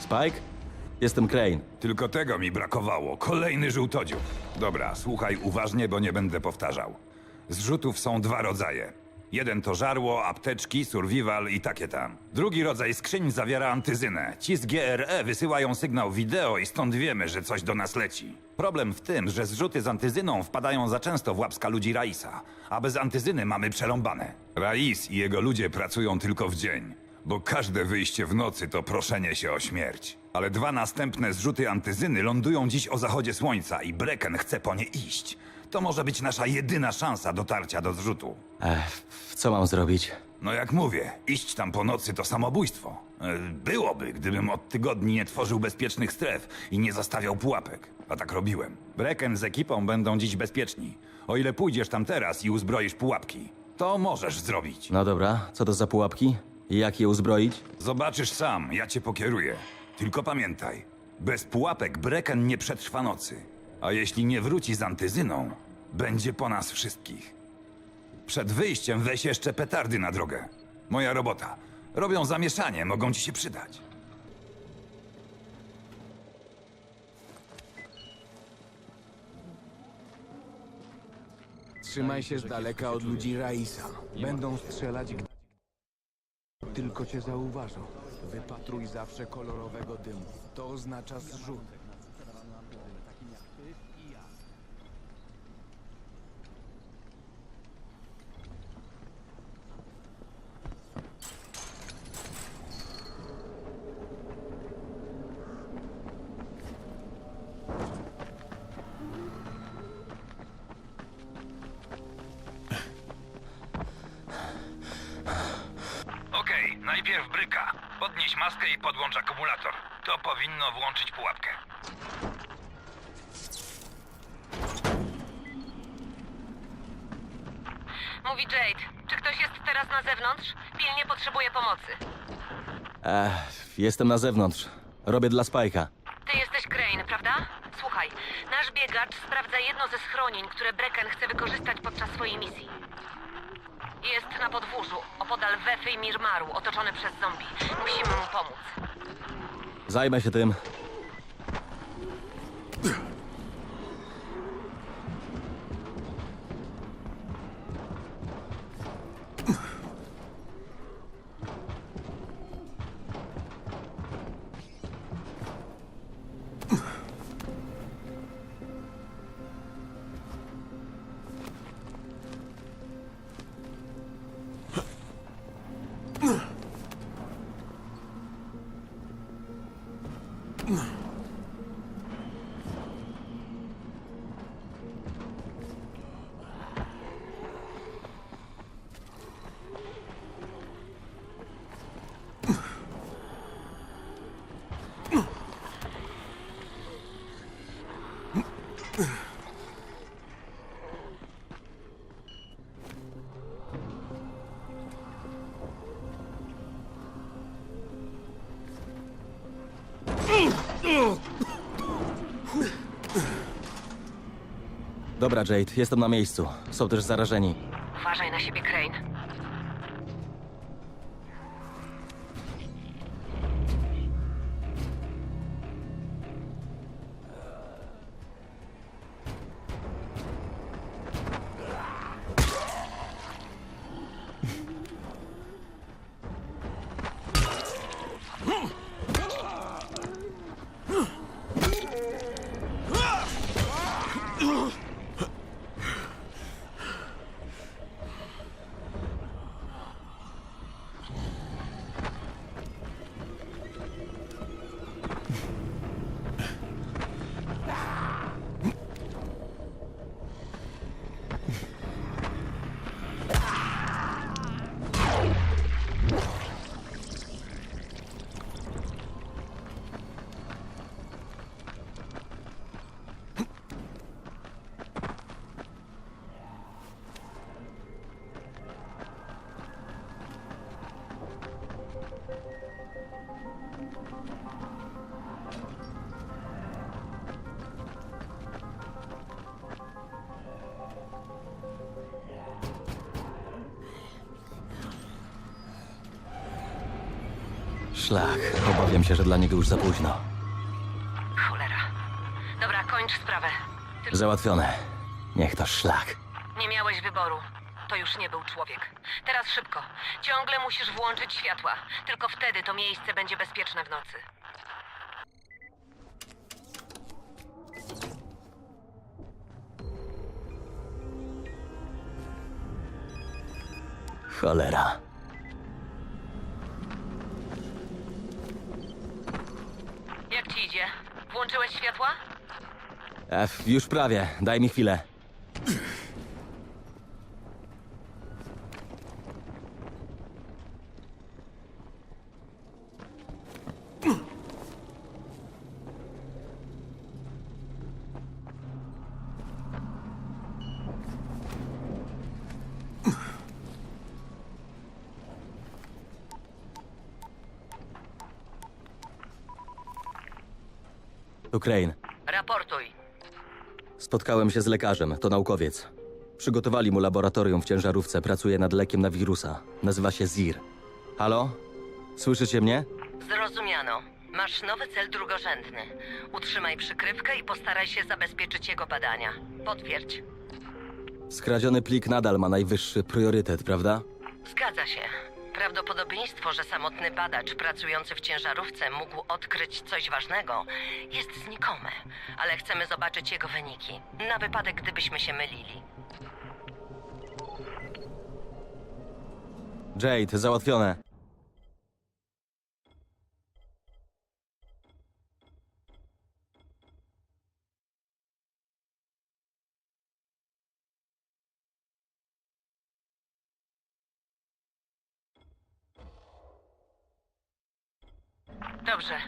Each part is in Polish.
Spike? Jestem Crane. Tylko tego mi brakowało. Kolejny żółtodziób. Dobra, słuchaj uważnie, bo nie będę powtarzał. Zrzutów są dwa rodzaje. Jeden to żarło, apteczki, survival i takie tam. Drugi rodzaj skrzyń zawiera antyzynę. Ci z GRE wysyłają sygnał wideo i stąd wiemy, że coś do nas leci. Problem w tym, że zrzuty z antyzyną wpadają za często w łapska ludzi Raisa, a bez antyzyny mamy przerąbane. Rais i jego ludzie pracują tylko w dzień, bo każde wyjście w nocy to proszenie się o śmierć. Ale dwa następne zrzuty antyzyny lądują dziś o zachodzie słońca i Brecken chce po nie iść. To może być nasza jedyna szansa dotarcia do zrzutu. Ech, co mam zrobić? No jak mówię, iść tam po nocy to samobójstwo. E, Byłoby, gdybym od tygodni nie tworzył bezpiecznych stref i nie zastawiał pułapek. A tak robiłem. Brecken z ekipą będą dziś bezpieczni. O ile pójdziesz tam teraz i uzbroisz pułapki, to możesz zrobić. No dobra, co to za pułapki? Jak je uzbroić? Zobaczysz sam, ja cię pokieruję. Tylko pamiętaj, bez pułapek Brecken nie przetrwa nocy. A jeśli nie wróci z antyzyną, będzie po nas wszystkich. Przed wyjściem weź jeszcze petardy na drogę. Moja robota. Robią zamieszanie, mogą ci się przydać. Trzymaj się z daleka od ludzi Raisa. Będą strzelać, gdy tylko cię zauważą. Wypatruj zawsze kolorowego dymu. To oznacza zrzut. Ech, jestem na zewnątrz. Robię dla Spike'a. Ty jesteś Crane, prawda? Słuchaj, nasz biegacz sprawdza jedno ze schronień, które Brecken chce wykorzystać podczas swojej misji. Jest na podwórzu, opodal Wefy i Mirmaru, otoczony przez zombie. Musimy mu pomóc. Zajmę się tym. Mm. Dobra, Jade, jestem na miejscu. Są też zarażeni. Uważaj na siebie, Szlak. Obawiam się, że dla niego już za późno. Cholera. Dobra, kończ sprawę. Ty Załatwione. Niech to szlak. nie miałeś wyboru. To już nie był człowiek. Teraz szybko. Ciągle musisz włączyć światła. Tylko wtedy to miejsce będzie bezpieczne w nocy. Cholera. Jak ci idzie? Włączyłeś światła? F, już prawie. Daj mi chwilę. Crane. Raportuj. Spotkałem się z lekarzem, to naukowiec. Przygotowali mu laboratorium w ciężarówce, pracuje nad lekiem na wirusa. Nazywa się ZIR. Halo? Słyszycie mnie? Zrozumiano. Masz nowy cel drugorzędny. Utrzymaj przykrywkę i postaraj się zabezpieczyć jego badania. Potwierdź. Skradziony plik nadal ma najwyższy priorytet, prawda? Zgadza się. Prawdopodobieństwo, że samotny badacz pracujący w ciężarówce mógł odkryć coś ważnego, jest znikome, ale chcemy zobaczyć jego wyniki, na wypadek gdybyśmy się mylili. Jade, załatwione. Dobrze.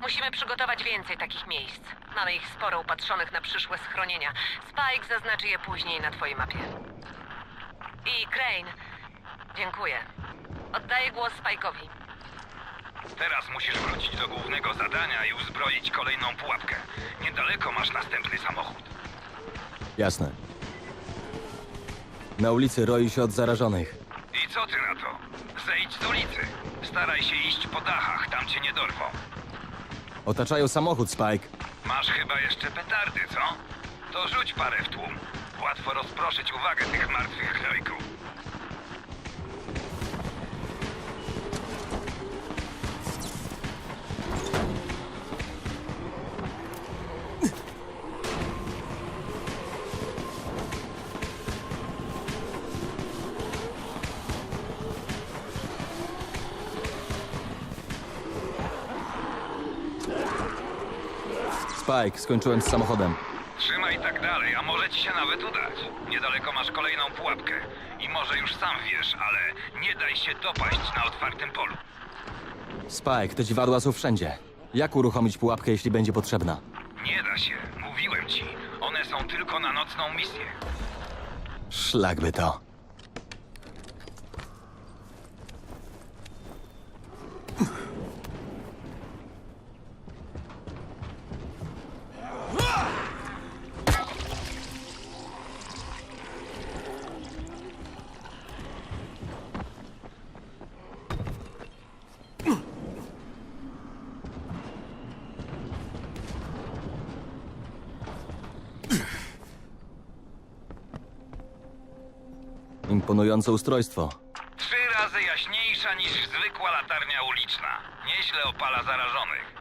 Musimy przygotować więcej takich miejsc. Mamy ich sporo upatrzonych na przyszłe schronienia. Spike zaznaczy je później na twojej mapie. I Crane. Dziękuję. Oddaję głos Spike'owi. Teraz musisz wrócić do głównego zadania i uzbroić kolejną pułapkę. Niedaleko masz następny samochód. Jasne. Na ulicy roi się od zarażonych. I co ty na to? Zejdź z ulicy. Staraj się iść po dachach, tam cię nie dorwą. Otaczają samochód, Spike. Masz chyba jeszcze petardy, co? To rzuć parę w tłum. Łatwo rozproszyć uwagę tych martwych gnojków. Spike, skończyłem z samochodem. Trzymaj tak dalej, a może ci się nawet udać. Niedaleko masz kolejną pułapkę. I może już sam wiesz, ale nie daj się dopaść na otwartym polu. Spike, te dziwadła są wszędzie. Jak uruchomić pułapkę, jeśli będzie potrzebna? Nie da się, mówiłem ci. One są tylko na nocną misję. Szlak by to. Imponujące ustrojstwo. Trzy razy jaśniejsza niż zwykła latarnia uliczna. Nieźle opala zarażonych.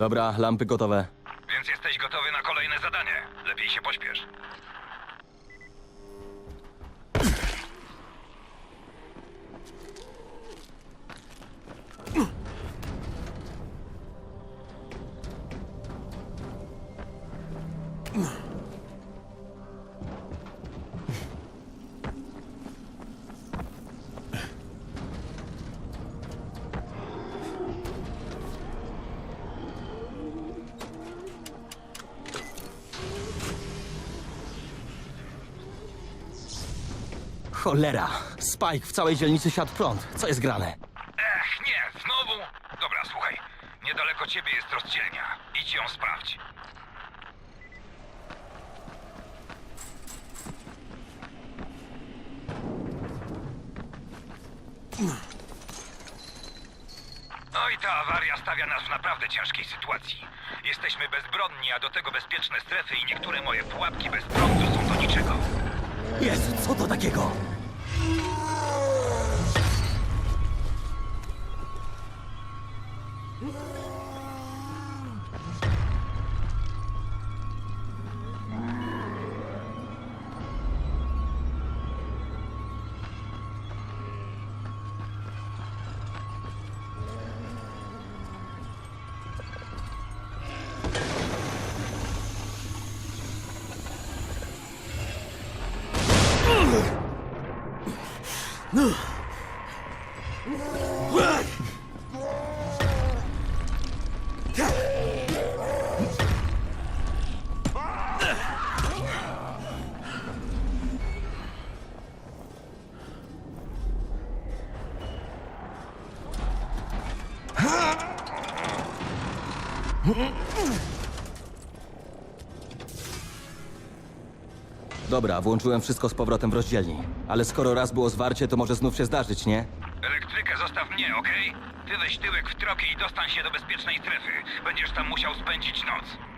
Dobra, lampy gotowe. Więc jesteś gotowy na kolejne zadanie. Lepiej się pośpiesz. Cholera! Spike w całej dzielnicy siadł prąd. Co jest grane? Ech, nie, znowu? Dobra, słuchaj. Niedaleko ciebie jest rozdzielnia. Idź ją sprawdź. No i ta awaria stawia nas w naprawdę ciężkiej sytuacji. Jesteśmy bezbronni, a do tego bezpieczne strefy i niektóre moje pułapki bez prądu są do niczego. やつ外だけか Dobra, włączyłem wszystko z powrotem w rozdzielni. Ale skoro raz było zwarcie, to może znów się zdarzyć, nie? Elektrykę zostaw mnie, okej? Ty weź tyłek w troki i dostań się do bezpiecznej strefy. Będziesz tam musiał spędzić noc.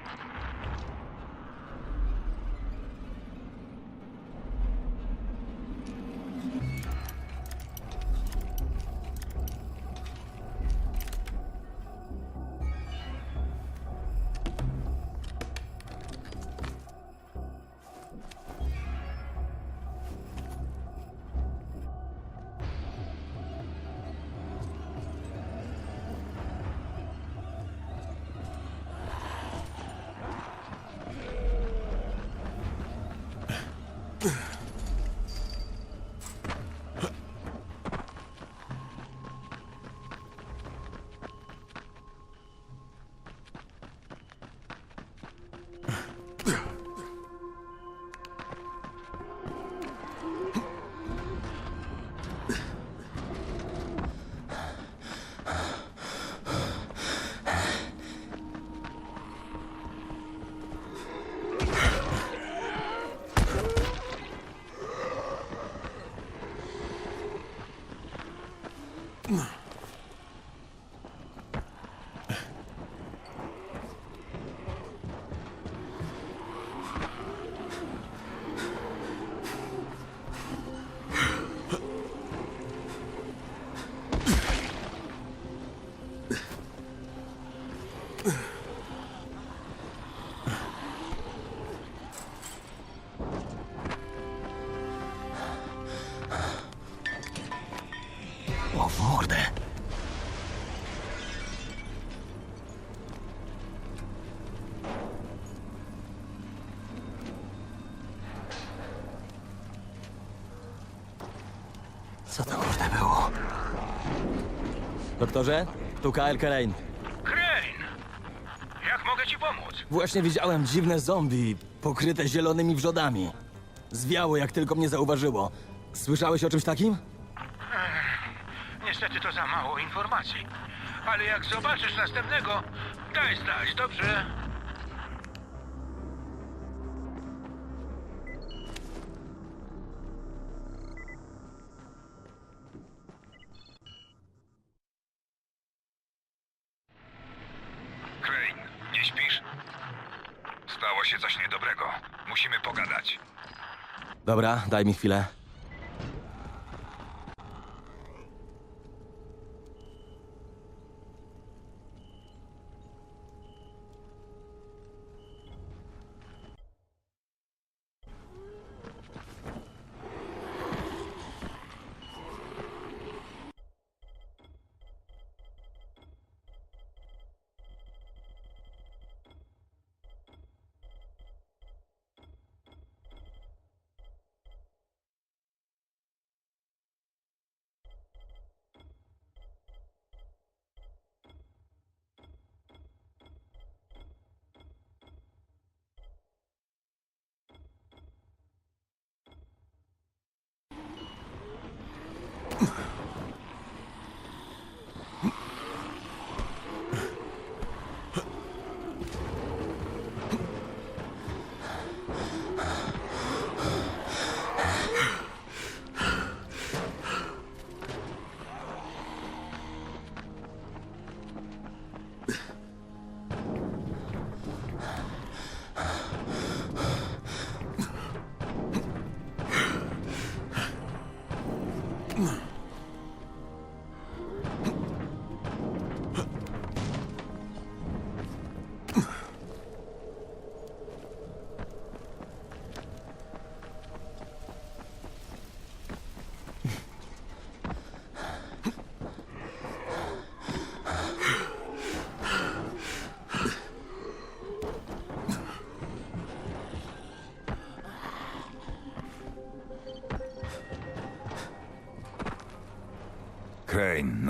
Co to kurde było? Doktorze? Tu Kyle Kane. Crane! Jak mogę ci pomóc? Właśnie widziałem dziwne zombie, pokryte zielonymi wrzodami. Zwiało, jak tylko mnie zauważyło. Słyszałeś o czymś takim? Niestety to za mało informacji. Ale jak zobaczysz następnego, daj znać, dobrze? Niedobrego. Musimy pogadać. Dobra, daj mi chwilę.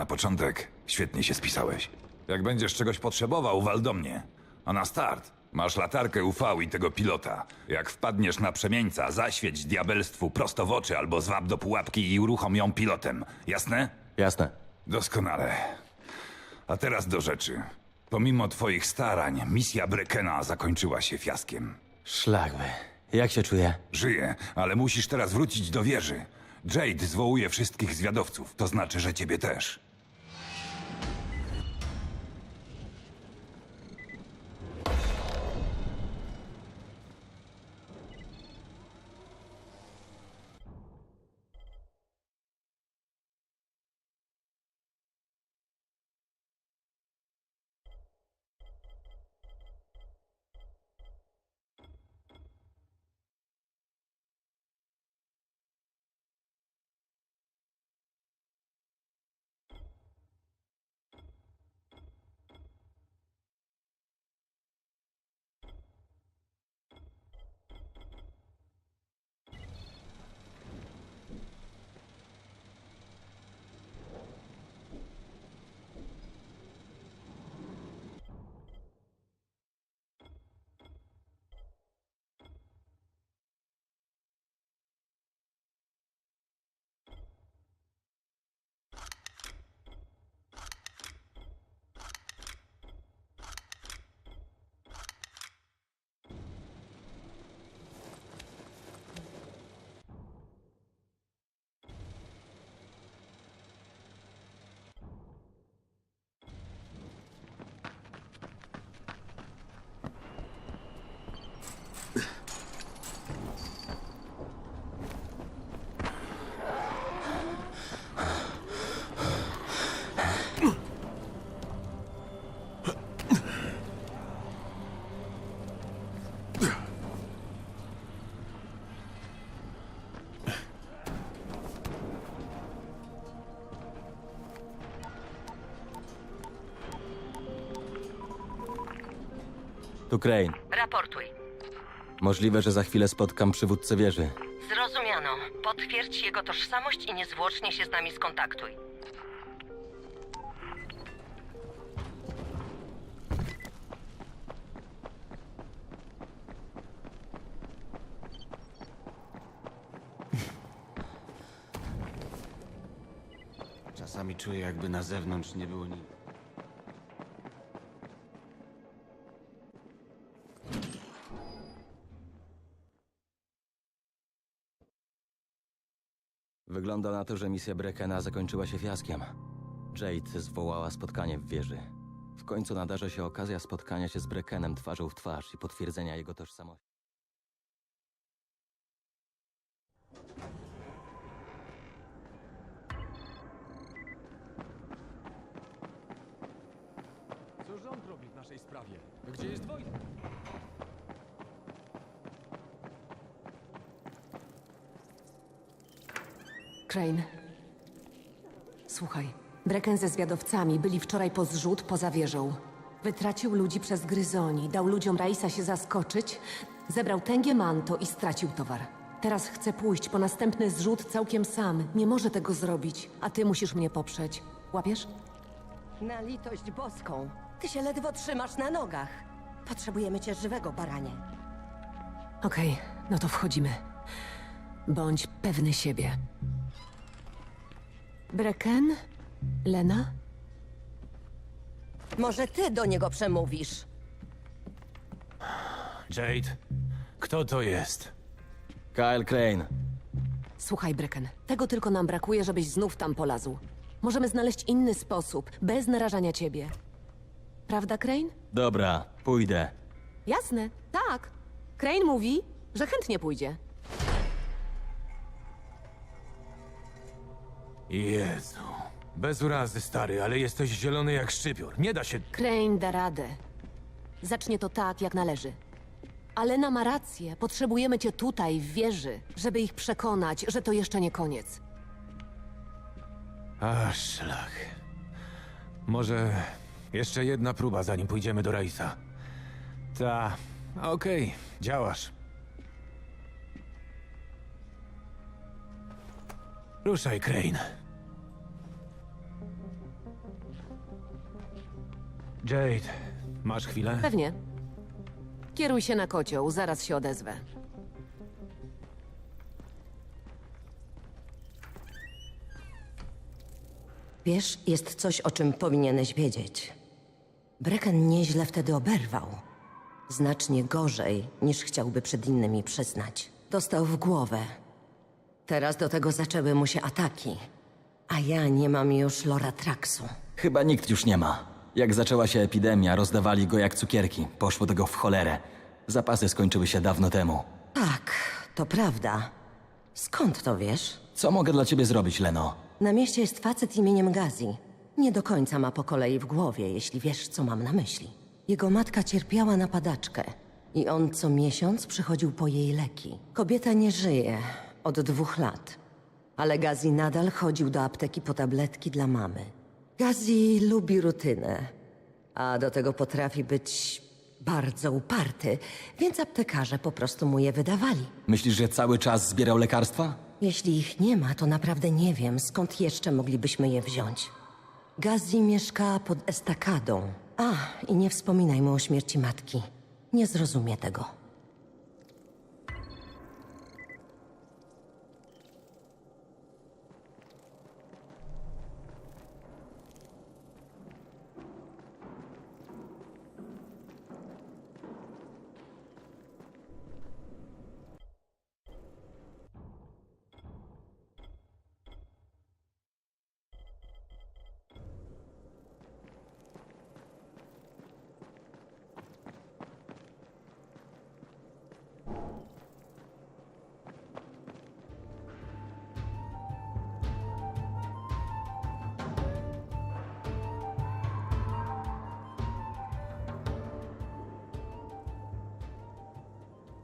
Na początek świetnie się spisałeś. Jak będziesz czegoś potrzebował, wal do mnie. A na start masz latarkę UV i tego pilota. Jak wpadniesz na przemieńca, zaświeć diabelstwu prosto w oczy albo zwab do pułapki i uruchom ją pilotem. Jasne? Jasne. Doskonale. A teraz do rzeczy. Pomimo twoich starań, misja Brekena zakończyła się fiaskiem. Szlakby. Jak się czuję? Żyje, ale musisz teraz wrócić do wieży. Jade zwołuje wszystkich zwiadowców, to znaczy, że ciebie też. Tu Crane. Raportuj. Możliwe, że za chwilę spotkam przywódcę wieży. Zrozumiano. Potwierdź jego tożsamość i niezwłocznie się z nami skontaktuj. Czasami czuję, jakby na zewnątrz nie było nic. Wygląda na to, że misja Brekena zakończyła się fiaskiem. Jade zwołała spotkanie w wieży. W końcu nadarzy się okazja spotkania się z Brekenem twarzą w twarz i potwierdzenia jego tożsamości. Co rząd robi w naszej sprawie? Gdzie jest wojna? Crane. Słuchaj, Brecken ze zwiadowcami byli wczoraj po zrzut poza wieżą. Wytracił ludzi przez gryzoni, dał ludziom Raisa się zaskoczyć, zebrał tęgie manto i stracił towar. Teraz chce pójść po następny zrzut całkiem sam. Nie może tego zrobić, a ty musisz mnie poprzeć. Łapiesz? Na litość boską. Ty się ledwo trzymasz na nogach. Potrzebujemy cię żywego, baranie. Okej, no to wchodzimy. Bądź pewny siebie. Brecken? Lena? Może ty do niego przemówisz? Jade, kto to jest? Kyle Crane. Słuchaj, Brecken, tego tylko nam brakuje, żebyś znów tam polazł. Możemy znaleźć inny sposób, bez narażania ciebie. Prawda, Crane? Dobra, pójdę. Jasne, tak. Crane mówi, że chętnie pójdzie. Jezu. Bez urazy, stary, ale jesteś zielony jak szczypior. Nie da się... Crane da radę. Zacznie to tak, jak należy. Alena ma rację. Potrzebujemy cię tutaj, w wieży, żeby ich przekonać, że to jeszcze nie koniec. A, szlak. Może jeszcze jedna próba, zanim pójdziemy do Raisa. Ta... Okej, działasz. Ruszaj, Crane. Jade, masz chwilę? Pewnie. Kieruj się na kocioł, zaraz się odezwę. Wiesz, jest coś, o czym powinieneś wiedzieć. Brecken nieźle wtedy oberwał. Znacznie gorzej, niż chciałby przed innymi przyznać. Dostał w głowę. Teraz do tego zaczęły mu się ataki. A ja nie mam już Loratraksu. Chyba nikt już nie ma. Jak zaczęła się epidemia, rozdawali go jak cukierki. Poszło tego w cholerę. Zapasy skończyły się dawno temu. Tak, to prawda. Skąd to wiesz? Co mogę dla ciebie zrobić, Leno? Na mieście jest facet imieniem Gazi. Nie do końca ma po kolei w głowie, jeśli wiesz, co mam na myśli. Jego matka cierpiała na padaczkę i on co miesiąc przychodził po jej leki. Kobieta nie żyje od dwóch lat, ale Gazi nadal chodził do apteki po tabletki dla mamy. Gazi lubi rutynę, a do tego potrafi być bardzo uparty, więc aptekarze po prostu mu je wydawali. Myślisz, że cały czas zbierał lekarstwa? Jeśli ich nie ma, to naprawdę nie wiem, skąd jeszcze moglibyśmy je wziąć. Gazi mieszka pod estakadą. A, i nie wspominaj mu o śmierci matki. Nie zrozumie tego.